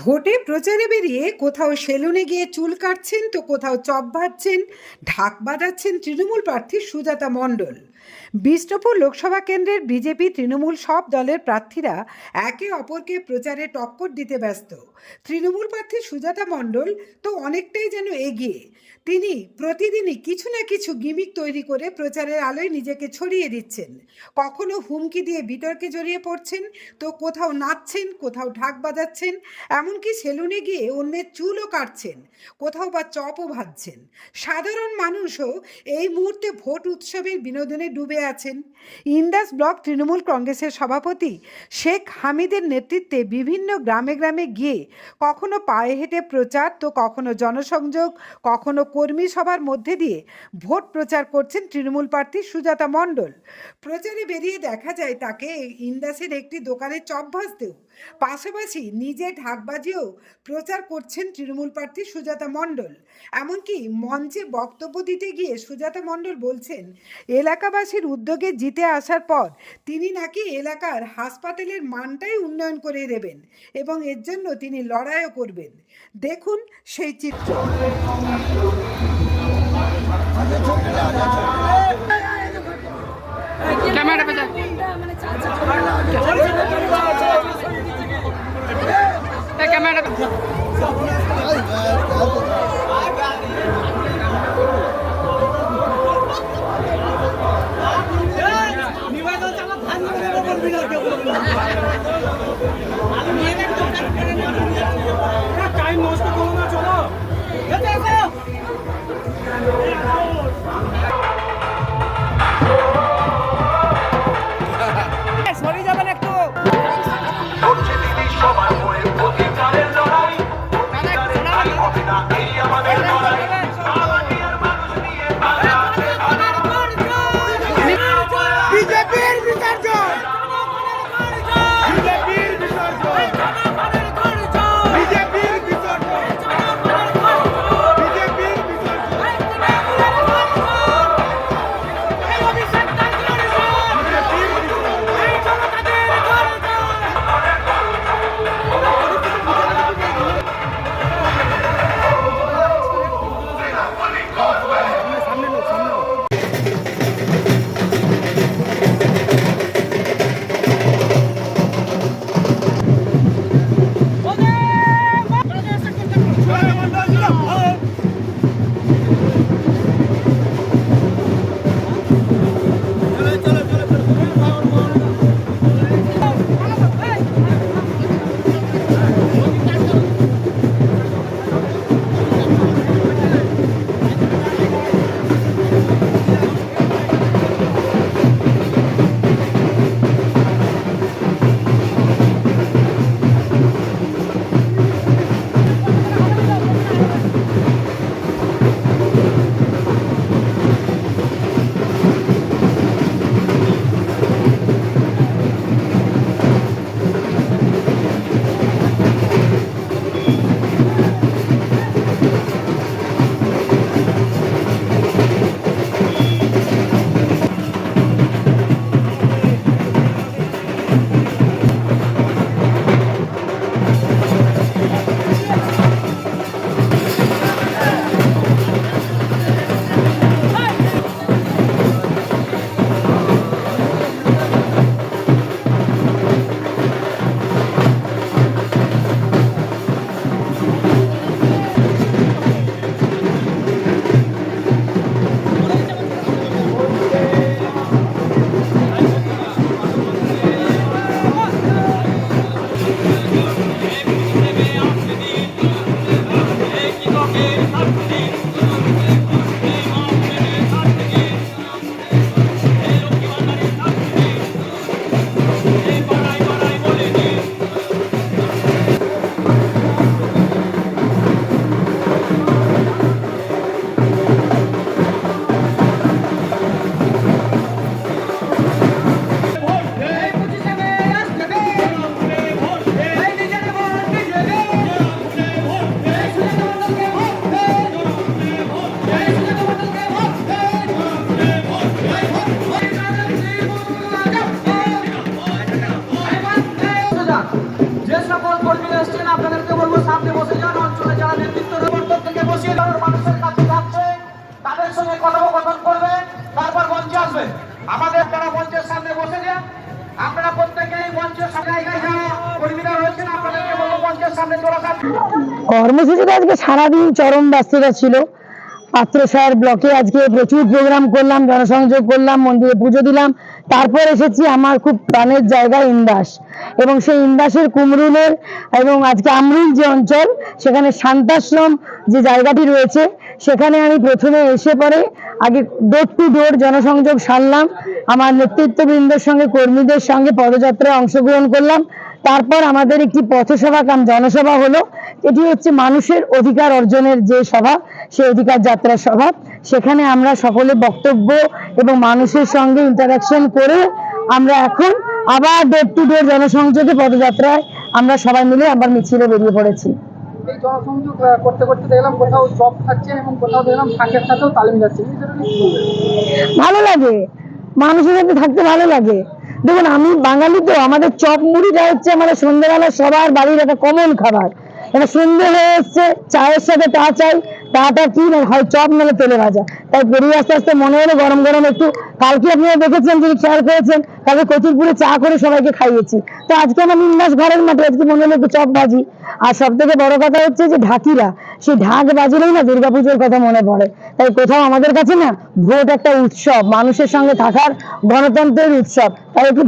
ভোটে প্রচারে বেরিয়ে কোথাও সেলুনে গিয়ে চুল কাটছেন, তো কোথাও চপ ভাজছেন, ঢাক বাজাচ্ছেন তৃণমূল প্রার্থী সুজাতা মণ্ডল। বিষ্ণুপুর লোকসভা কেন্দ্রের বিজেপি তৃণমূল সব দলের প্রার্থীরা একে অপরকে প্রচারে টক্কর দিতে ব্যস্ত। তৃণমূল প্রার্থী সুজাতা মণ্ডল তো অনেকটাই যেন এগিয়ে। তিনি প্রতিদিনই কিছু না কিছু গিমিক তৈরি করে প্রচারের আলোয় নিজেকে ছড়িয়ে দিচ্ছেন। কখনো হুমকি দিয়ে বিতর্কে জড়িয়ে পড়ছেন, তো কোথাও নাচছেন, কোথাও ঢাক বাজাচ্ছেন এমনকি সেলুনে গিয়ে অন্যের চুলও কাটছেন, কোথাও বা চপও ভাজছেন। সাধারণ মানুষও এই মুহূর্তে ভোট উৎসবের বিনোদনে ডুবে আছেন। ইন্দাস ব্লক তৃণমূল কংগ্রেসের সভাপতি শেখ হামিদের নেতৃত্বে বিভিন্ন গ্রামে গ্রামে গিয়ে কখনো পায়ে হেঁটে প্রচার, তো কখনো জনসংযোগ, কখনো কর্মী সভার মধ্যে দিয়ে ভোট প্রচার করছেন তৃণমূল প্রার্থী সুজাতা মণ্ডল। প্রচারে বেরিয়ে দেখা যায় তাকে ইন্দাসের একটি দোকানে চপ ভাজতেও পাশাপাশি নিজে ঢাক বাজিয়েও প্রচার করছেন তৃণমূল প্রার্থী সুজাতা মণ্ডল। এমনকি মঞ্চে বক্তব্য দিতে গিয়ে সুজাতা মণ্ডল বলছেন এলাকাবাসীর উদ্যোগে জিতে আসার পর তিনি নাকি এলাকার হাসপাতালের মানটাই উন্নয়ন করে দেবেন এবং এর জন্য তিনি লড়াইও করবেন। দেখুন সেই চিত্র। ক্যামেরা টাইম নষ্ট করো না চলো সামনে বসে যান, অঞ্চলে যারা নেতৃত্ব পরিবর্তন থেকে বসিয়ে যাওয়ার মানুষের কাছে যাচ্ছে, তাদের সঙ্গে কথোপকথন করবে, তারপর মঞ্চে আসবে। আমাদের তারা মঞ্চের সামনে বসে যান আপনারা প্রত্যেকেই মঞ্চের সামনে কর্মীরা রয়েছেন, আপনাদেরকে বলব মঞ্চের সামনে চলে আসেন কর্মসূচিটা আজকে সারাদিন চরম ব্যস্ততা ছিল। পাত্রসার ব্লকে আজকে প্রচুর প্রোগ্রাম করলাম, জনসংযোগ করলাম, মন্দিরে পুজো দিলাম। তারপর এসেছি আমার খুব প্রাণের জায়গা ইন্দাস। এবং সেই ইন্দাসের কুমরুলের এবং আজকে আমরুল যে অঞ্চল, সেখানে শান্তাশ্রম যে জায়গাটি রয়েছে, সেখানে আমি প্রথমে এসে পরে আগে ডোর টু ডোর জনসংযোগ সারলাম। আমার নেতৃত্ববৃন্দের সঙ্গে, কর্মীদের সঙ্গে পদযাত্রায় অংশগ্রহণ করলাম। তারপর আমাদের একটি পথসভা কাম জনসভা হলো। এটি হচ্ছে মানুষের অধিকার অর্জনের যে সভা সেই অধিকার যাত্রা সভা। সেখানে আমরা সকলে বক্তব্য এবং মানুষের সঙ্গে ইন্টারাকশন করে আমরা এখন আবার ডোর টু ডোর জনসংযোগে পদযাত্রায় আমরা সবাই মিলে আবার মিছিলে বেরিয়ে পড়েছি। এই জনসংযোগ করতে করতে দেখলাম কোথাও জব খাচ্ছেন এবং কোথাও দেখলাম ফাঁকের সাথেও? ভালো লাগে। মানুষের সাথে থাকতে ভালো লাগে। দেখুন, আমি বাঙালি তো, আমাদের চপ মুড়িটা হচ্ছে আমাদের সন্ধ্যেবেলা সবার বাড়ির একটা কমন খাবার। এটা সন্ধ্যে হয়ে এসছে, চায়ের সাথে চা চাই। টাটা কি হয় চপ নাহলে তেলে ভাজা? তাই পেরিয়ে আস্তে আস্তে মনে হলো গরম গরম একটু। কালকে আপনারা দেখেছেন, যদি খেয়াল করেছেন, কালকে কচুরপুরে চা করে সবাইকে খাইয়েছি। তো আজকে আমার নিন্দাস ঘরের মাঠে আজকে মনে হলো একটু চপ ভাজি। আর সব থেকে বড় কথা হচ্ছে যে ঢাকিরা, সেই ঢাক বাজলেই না দুর্গাপুজোর কথা মনে পড়ে। তাই কোথাও আমাদের কাছে না ভোট একটা উৎসব, মানুষের সঙ্গে থাকার গণতন্ত্রের উৎসব। তাই একটু